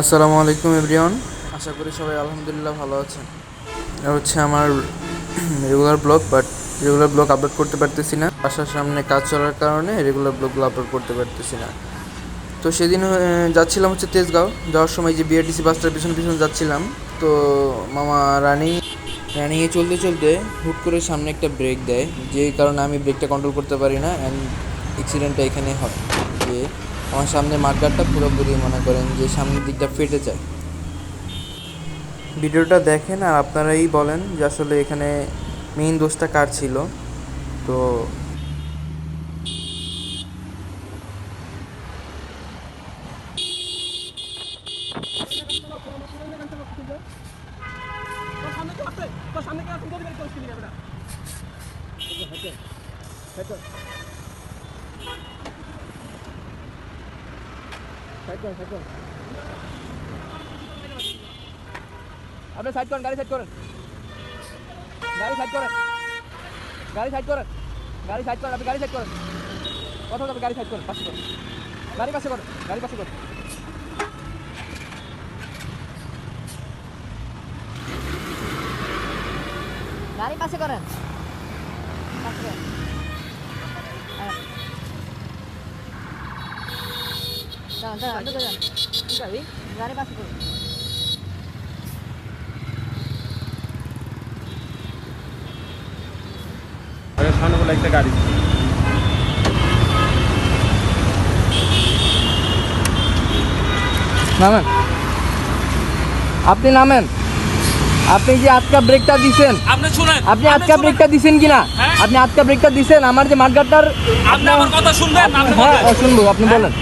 আসসালামু আলাইকুম এভরিওয়ান। আশা করি সবাই আলহামদুলিল্লাহ ভালো আছেন। এটা হচ্ছে আমার regular blog but regular blog upload করতে পারতেছি না। বাসার সামনে কাজ চলার কারণে রেগুলার ব্লগগুলো আপলোড করতে পারতেছি না। তো সেদিন যাচ্ছিলাম হচ্ছে তেজগাঁও। যাওয়ার সময় যে বিআরটিসি বাসটার পিছন পিছন যাচ্ছিলাম তো মামা রানিং রানিংয়ে চলতে চলতে হুট করে সামনে একটা ব্রেক দেয় যে কারণে আমি ব্রেকটা কন্ট্রোল করতে পারি না অ্যান্ড অ্যাক্সিডেন্টটা এখানে হয়। যে আমার সামনে মাঠগাটটা পুরোপুরি মনে করেন যে সামনের দিকটা ফেটে যায়। ভিডিওটা দেখেন আর আপনারাই বলেন যে আসলে এখানে মেইন দোষটা কার ছিল। তো আপনি সাইড করেন। গাড়ি সাইড করেন। গাড়ি সাইড করেন। গাড়ি সাইড করেন। গাড়ি সাইড করেন, আপনি গাড়ি সাইড করেন। কথা বলতে গাড়ি সাইড করেন, পাশে করেন। গাড়ি পাশে করেন, গাড়ি পাশে করেন। গাড়ি পাশে করেন। পাশে করেন। দাঁড়ান, দাঁড়ান, ঢুকে যান। গাড়ি গাড়ি পাশে করুন সামনে বলে একটা গাড়ি নামেন। আপনি নামেন। আপনি যে আটকা ব্রেকটা দিছেন। আপনি শুনেন। আপনি আটকা ব্রেকটা দিছেন কিনা? হ্যাঁ? আপনি আটকা ব্রেকটা দিছেন আমার যে মাঠঘাটটার আপনি আমার কথা শুনবেন হ্যাঁ শুনব আপনি বলেন।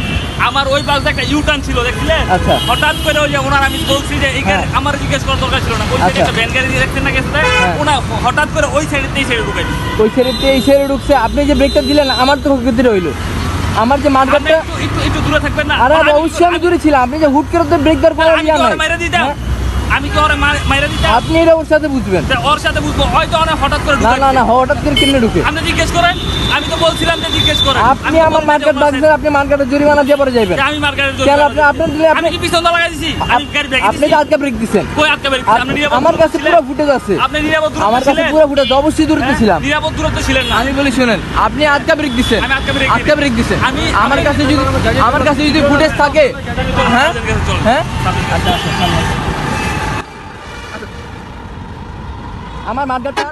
আমার ওই পাশে একটা ইউটার্ন ছিল দেখছিলেন? আচ্ছা। হঠাৎ করে ওই যে ওনার আমি বলছি যে এইখানে হ্যাঁ। আমার জিজ্ঞেস করার দরকার ছিল না। ওই সাইডে আচ্ছা। একটা ভ্যান গাড়ি দিয়ে দেখছেন না গেছে? ওনা হঠাৎ করে ওই সাইডে এই সাইডে ঢুকাই ওই সাইডে এই সাইডে ঢুকছে। আপনি যে ব্রেকটা দিলেন আমার তো ক্ষতি রইল। আমার যে মাঠঘাটটা একটু একটু দূরে থাকবেন না। আরে অবশ্যই আমি দূরে ছিলাম। আপনি যে হুট করে ব্রেক দেওয়ার পরে আমি মাইরা দিতাম? হ্যাঁ? আমি কি ওরে মাইরা দিতাম আপনি এটা ওর সাথে বুঝবেন ওর সাথে বুঝব হয়তো অনেক হঠাৎ করে না না না হঠাৎ করে কেমনে ঢুকে আপনি জিজ্ঞেস করেন আমি তো বলছিলাম যে জিজ্ঞেস করেন আপনি আমি আমার মার্কেট বাগছেন আপনি মার্কেটের জরিমানা দিয়ে পরে যাবেন আমি মার্কেটের কেন জন্য আপনি আপনার দিলে আপনি কি পিছন লাগাই দিছি আমি গাড়ি ব্রেক আপনি তো আজকে ব্রেক দিচ্ছেন কই আটকে বেরিয়ে আপনি আমার কাছে? পুরো ফুটেজ আছে আপনি নিরাপদ দূরত্বে আমার কাছে পুরো ফুটেজ অবশ্যই দূরত্বে হ্যাঁ? ছিলাম নিরাপদ দূরত্বে ছিলেন না আমি বলি শুনেন আপনি আজকে ব্রেক দিচ্ছেন আমি আটকা ব্রেক আজকে ব্রেক দিচ্ছেন আমি- আমার কাছে যদি আমার কাছে যদি ফুটেজ থাকে হ্যাঁ হ্যাঁ আচ্ছা আচ্ছা আমার মার্কেটটা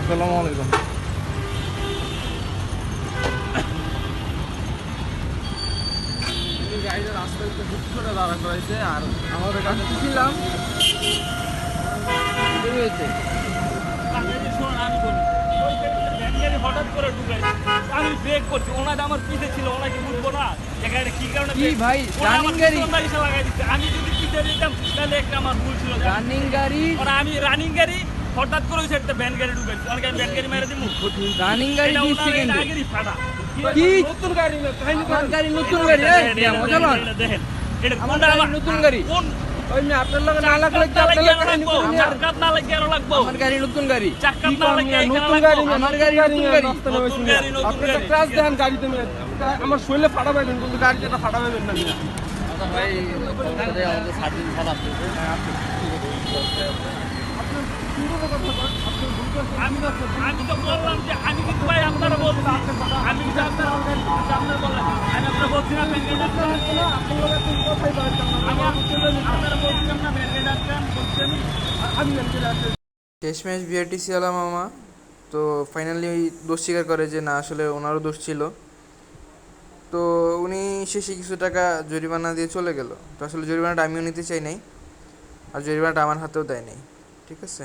আসসালামু আলাইকুম। গাড়িটা রাস্তায় তো করে দাঁড়া করাইছে আর আমাদের কাছে ছিলাম? হঠাৎ করে ঢুকাই আমি ব্রেক করছি ওনাটা আমার পিছে ছিল ওনাকে বুঝব না এখানে কি কারণে কি ভাই, ওরা গাড়ি? পিছন দিকে এসে লাগাই দিচ্ছে। আমি যদি পিছে দিতাম তাহলে একটা আমার ভুল ছিল রানিং গাড়ি? ওরা আমি রানিং গাড়ি হঠাৎ করে ওই সাইডটা ভ্যান গাড়ি ঢুকাইছি। অনেক ভ্যান গাড়ি মেরে দিমু। রানিং গাড়ি সেকেন্ড আগেরই ফাটা। কি নতুন গাড়ি না গাড়ি নতুন গাড়ি এই, দেখেন, এটা কোনটা নতুন গাড়ি। কোন ওই মেয়ে আপনার লগে না লাগলে কি আপনার লগে কাহিনী রাখব, করুন আর না লাগিয়ে আরও লাগবো আমার গাড়ি নতুন গাড়ি চাক্কাত না লাগিয়ে নতুন গাড়ি আমার গাড়ি গাড়ি নতুন গাড়ি। নতুন গাড়ি, আপনি গাড়ি। ক্রাশ দেন গাড়িতে মেয়ে। আমার শরীরে ফাটা পাইবেন কিন্তু গাড়িতে একটা ফাটা পাইবেন না মিয়া। আমি আমি তো বললাম যে আমি কিন্তু ভাই আপনারা বলছি। আমি কিন্তু আপনারা আপনারা আমি আপনারা বলছি না ব্যাংকে যাচ্ছেন আমি আপনারা বলছিলাম না ব্যাংকে যাচ্ছেন বলছেন আমি জানি চলে আসছে। শেষমেশ বিআরটিসি আলা মামা তো ফাইনালি দোষ স্বীকার করে যে না আসলে ওনারও দোষ ছিল। তো উনি শেষে কিছু টাকা জরিমানা দিয়ে চলে গেল। তো আসলে জরিমানাটা আমিও নিতে চাই নাই আর জরিমানাটা আমার হাতেও দেয় নাই। ঠিক আছে?